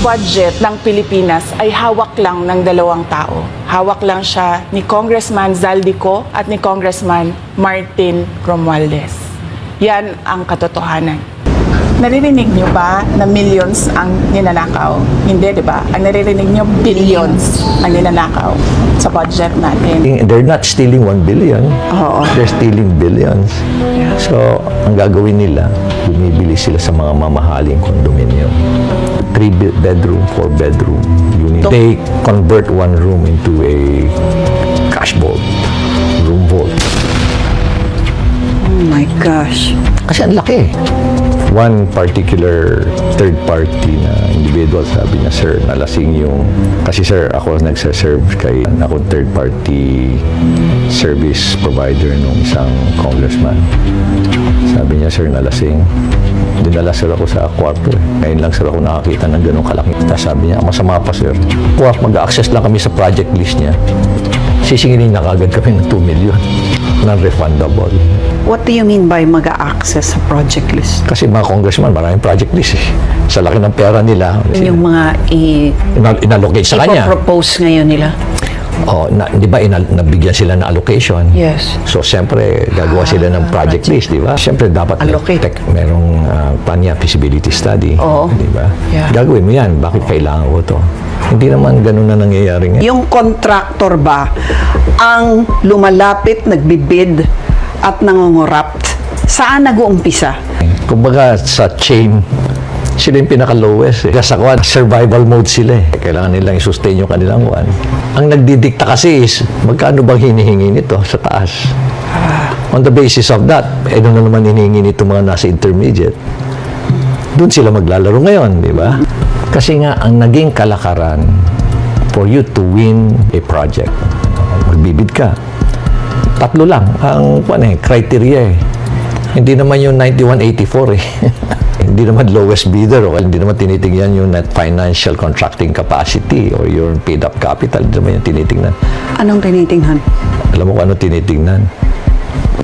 budget ng Pilipinas ay hawak lang ng dalawang tao. Hawak lang siya ni Congressman Zaldico at ni Congressman Martin Romualdez. Yan ang katotohanan. Naririnig niyo ba na millions ang ninanakaw? Hindi, di ba? Ang naririnig niyo, billions ang ninanakaw sa budget natin. They're not stealing 1 billion. Oo. They're stealing billions. So, ang gagawin nila, bumibili sila sa mga mamahaling condominium. 3 bedroom, 4 bedroom unit. They convert one room into a cash vault, room vault. Oh my gosh. Kasi ang laki. One particular third party na individual sabi niya, Sir, nalasing yung... Kasi sir, ako nagsaserve kay akong third party service provider nung isang congressman. Sabi niya, Sir, nalasing. Dinala sir ako sa kwarto eh. Ngayon lang sir ako nakakita ng ganong kalaki. Tapos sabi niya, masama pa sir. Kuha, mag-access lang kami sa project list niya. Sisingilin na kagad kami ng 2 million. Non-refundable. What do you mean by mag-access sa project list? Kasi mga congressman, maraming project list eh. Sa laki ng pera nila, Yung mga i- ina- inallocate sa kanya. propose ngayon nila. Oh, na, di ba, inal- nabigyan sila ng allocation. Yes. So, siyempre, gagawa sila ng project list, di ba? Siyempre, dapat Allocate. tek- merong uh, panya feasibility study. Oo. Di ba? Yeah. Gagawin mo yan. Bakit kailangan ko to? Hindi naman ganun na nangyayari ngayon. Yung contractor ba ang lumalapit, nagbibid at nangungurap? Saan nag-uumpisa? Kumbaga, sa chain, sila yung pinaka-lowest. Eh. Sa kwan, survival mode sila eh. Kailangan nilang i-sustain yung kanilang kwan. Ang nagdidikta kasi is, magkano bang hinihingi nito sa taas? On the basis of that, eh doon na naman hinihingi nito mga nasa intermediate. Doon sila maglalaro ngayon, di ba? Kasi nga, ang naging kalakaran for you to win a project, magbibid ka, tatlo lang ang kwan eh, criteria eh. Hindi naman yung 9184 eh. hindi naman lowest bidder o hindi naman tinitingnan yung net financial contracting capacity or your paid up capital. Hindi naman yung tinitingnan. Anong tinitingnan? Alam mo kung ano tinitingnan?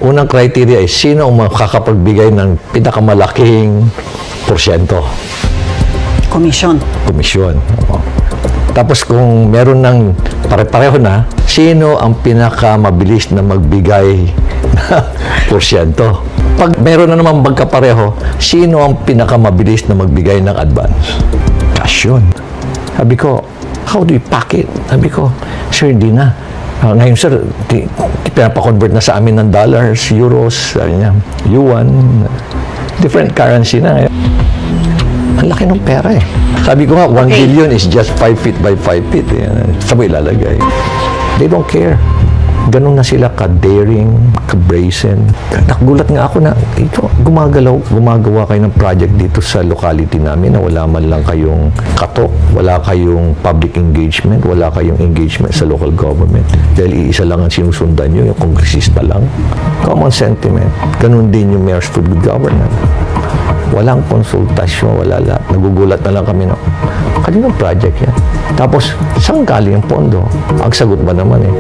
Unang criteria ay sino ang makakapagbigay ng pinakamalaking porsyento Commission. komisyon. Oo. Tapos kung meron ng pare-pareho na, sino ang pinakamabilis na magbigay ng porsyento? Pag meron na naman magkapareho, sino ang pinakamabilis na magbigay ng advance? Cash yun. Sabi ko, how do you pack it? Sabi ko, sir, hindi na. Ah, ngayon, sir, ti- ti- pinapakonvert na sa amin ng dollars, euros, sabi niya, yuan, different currency na ngayon. Ang laki ng pera eh. Sabi ko nga, 1 Okay. billion is just 5 feet by 5 feet. Eh. Saan mo ilalagay? They don't care. Ganun na sila ka-daring, ka-brazen. Nakugulat nga ako na, ito, gumagalaw, gumagawa kayo ng project dito sa locality namin na wala man lang kayong katok, wala kayong public engagement, wala kayong engagement sa local government. Dahil iisa lang ang sinusundan nyo, yung kongresista lang. Common sentiment. Ganun din yung mayor's for good governance. Walang konsultasyon, wala lahat. Nagugulat na lang kami na, kaninong project yan? Tapos, saan galing ang pondo? Ang sagot ba naman eh,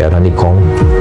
pera ni Kong.